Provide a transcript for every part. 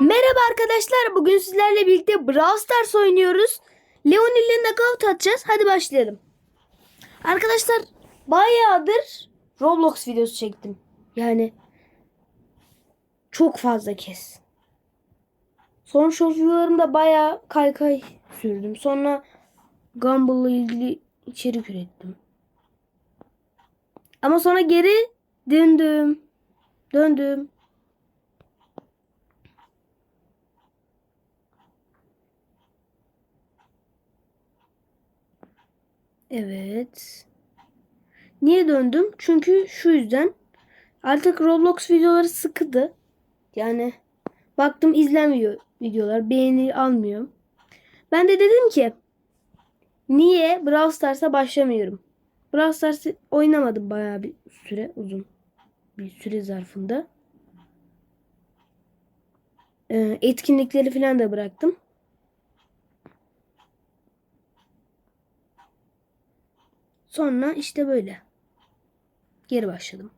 Merhaba arkadaşlar. Bugün sizlerle birlikte Brawl Stars oynuyoruz. Leon ile knockout atacağız. Hadi başlayalım. Arkadaşlar bayağıdır Roblox videosu çektim. Yani çok fazla kez. Son short videolarımda bayağı kaykay sürdüm. Sonra Gumball ile ilgili içerik ürettim. Ama sonra geri döndüm. Döndüm. Evet. Niye döndüm? Çünkü şu yüzden. Artık Roblox videoları sıkıdı. Yani baktım izlenmiyor videolar. Beğeni almıyor. Ben de dedim ki niye Brawl Stars'a başlamıyorum? Brawl Stars oynamadım bayağı bir süre uzun bir süre zarfında. Ee, etkinlikleri falan da bıraktım. Sonra işte böyle. Geri başladım.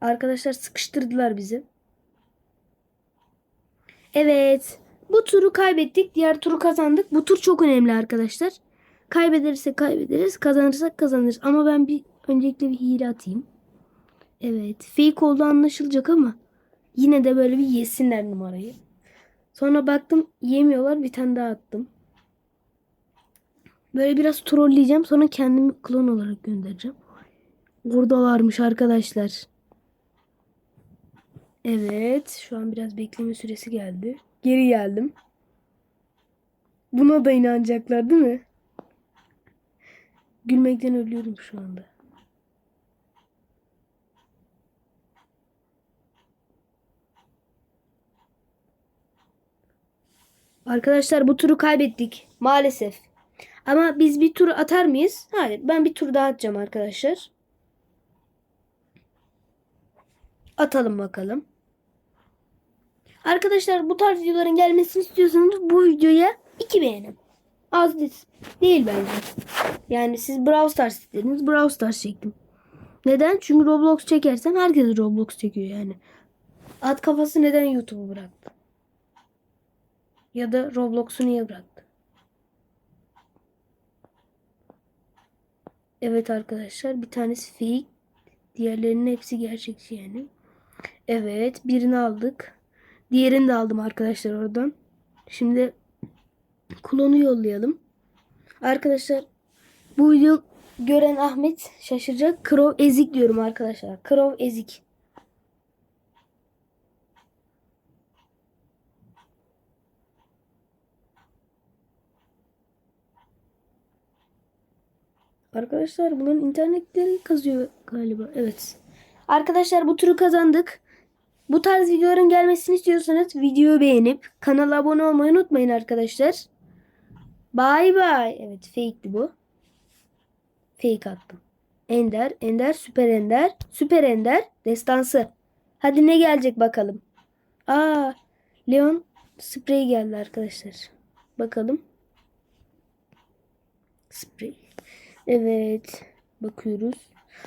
Arkadaşlar sıkıştırdılar bizi. Evet. Bu turu kaybettik. Diğer turu kazandık. Bu tur çok önemli arkadaşlar. Kaybedersek kaybederiz. Kazanırsak kazanırız. Ama ben bir öncelikle bir hile atayım. Evet. Fake oldu anlaşılacak ama yine de böyle bir yesinler numarayı. Sonra baktım yemiyorlar. Bir tane daha attım. Böyle biraz trolleyeceğim. Sonra kendimi klon olarak göndereceğim. Oradalarmış arkadaşlar. Evet. Şu an biraz bekleme süresi geldi. Geri geldim. Buna da inanacaklar değil mi? Gülmekten ölüyorum şu anda. Arkadaşlar bu turu kaybettik. Maalesef. Ama biz bir tur atar mıyız? Hayır. Ben bir tur daha atacağım arkadaşlar. Atalım bakalım. Arkadaşlar bu tarz videoların gelmesini istiyorsanız bu videoya iki beğenin. Az değil bence. Yani siz Brawl Stars istediniz. Brawl Stars çektim. Neden? Çünkü Roblox çekersem herkes Roblox çekiyor yani. At kafası neden YouTube'u bıraktı? Ya da Roblox'u niye bıraktı? Evet arkadaşlar bir tanesi fake. Diğerlerinin hepsi gerçekçi yani. Evet birini aldık. Diğerini de aldım arkadaşlar oradan. Şimdi klonu yollayalım. Arkadaşlar bu video gören Ahmet şaşıracak. Crow ezik diyorum arkadaşlar. Crow ezik. Arkadaşlar bunların internetleri kazıyor galiba. Evet. Arkadaşlar bu turu kazandık. Bu tarz videoların gelmesini istiyorsanız videoyu beğenip kanala abone olmayı unutmayın arkadaşlar. Bay bay. Evet fake'ti bu. Fake attım. Ender, Ender, Süper Ender, Süper Ender, Destansı. Hadi ne gelecek bakalım. Aa, Leon sprey geldi arkadaşlar. Bakalım. Sprey. Evet. Bakıyoruz.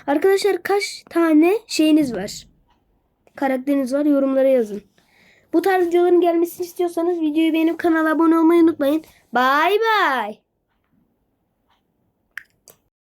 Arkadaşlar kaç tane şeyiniz var? Karakteriniz var yorumlara yazın. Bu tarz videoların gelmesini istiyorsanız videoyu beğenip kanala abone olmayı unutmayın. Bay bay.